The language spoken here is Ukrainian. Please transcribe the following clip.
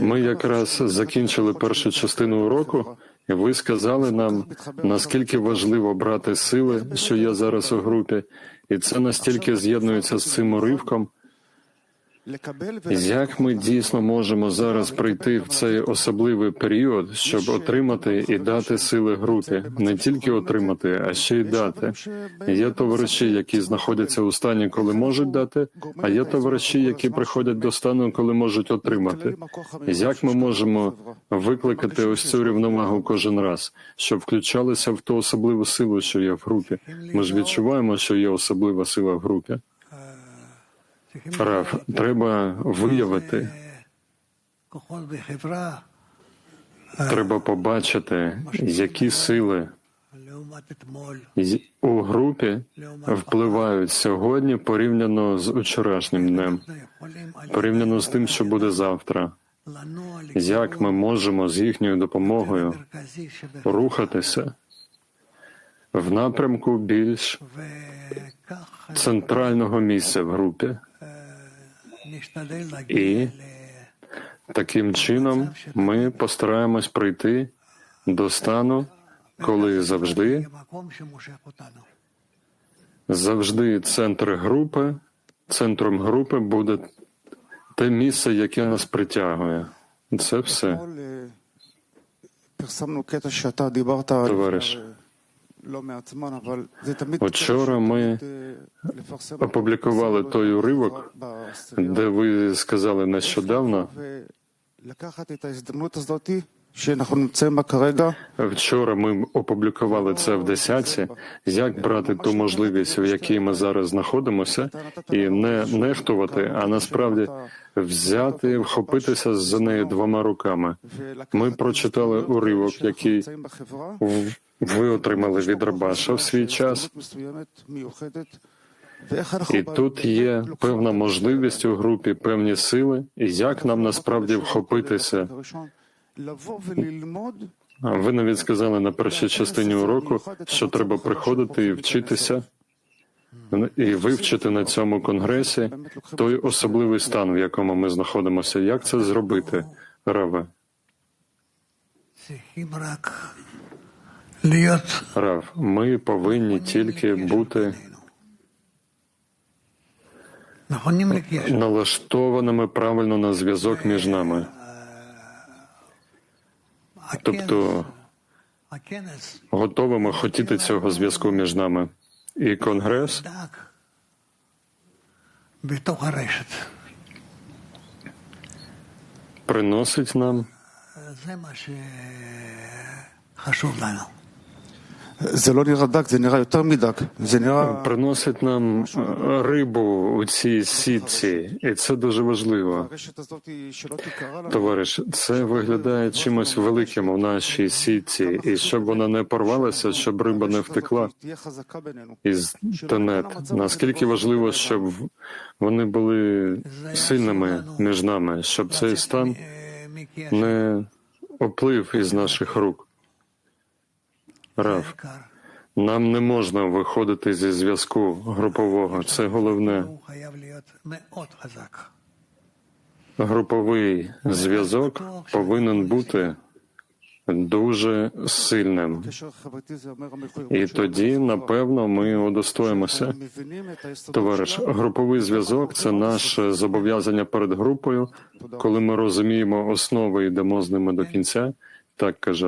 Ми якраз закінчили першу частину уроку, і ви сказали нам, наскільки важливо брати сили, що є зараз у групі, і це настільки з'єднується з цим уривком. Як ми дійсно можемо зараз прийти в цей особливий період, щоб отримати і дати сили групі, не тільки отримати, а ще й дати. Є товариші, які знаходяться у стані, коли можуть дати, а є товариші, які приходять до стану, коли можуть отримати. Як ми можемо викликати ось цю рівновагу кожен раз, щоб включалися в ту особливу силу, що є в групі? Ми ж відчуваємо, що є особлива сила в групі. Раф, треба виявити, треба побачити, які сили у групі впливають сьогодні порівняно з вчорашнім днем, порівняно з тим, що буде завтра. Як ми можемо з їхньою допомогою рухатися в напрямку більш центрального місця в групі? І таким чином ми постараємось прийти до стану, коли завжди завжди центр групи, центром групи буде те місце, яке нас притягує. Це все. Товариш. Учора ми опублікували той уривок, де ви сказали нещодавно. Вчора ми опублікували це в десятці. Як брати ту можливість, в якій ми зараз знаходимося, і не нехтувати, а насправді взяти, вхопитися за нею двома руками? Ми прочитали уривок, який ви отримали від Рабаша в свій час. І тут є певна можливість у групі, певні сили, і як нам насправді вхопитися. Ви навіть сказали на першій частині уроку, що треба приходити і вчитися і вивчити на цьому конгресі той особливий стан, в якому ми знаходимося. Як це зробити, Раве? Рав, ми повинні тільки бути налаштованими правильно на зв'язок між нами. Тобто готовими хотіти цього зв'язку між нами. І Конгрес приносить нам. Е, приносить нам е, рибу у цій сітці, і це дуже важливо. Товариш, це виглядає чимось великим у нашій сітці, і щоб вона не порвалася, щоб риба не втекла із тенет. Наскільки важливо, щоб вони були сильними між нами, щоб цей стан не оплив із наших рук. Рав, нам не можна виходити зі зв'язку групового. Це головне. Груповий зв'язок повинен бути дуже сильним. І тоді, напевно, ми удостоїмося. Товариш, груповий зв'язок це наше зобов'язання перед групою, коли ми розуміємо основи і йдемо з ними до кінця. Так каже.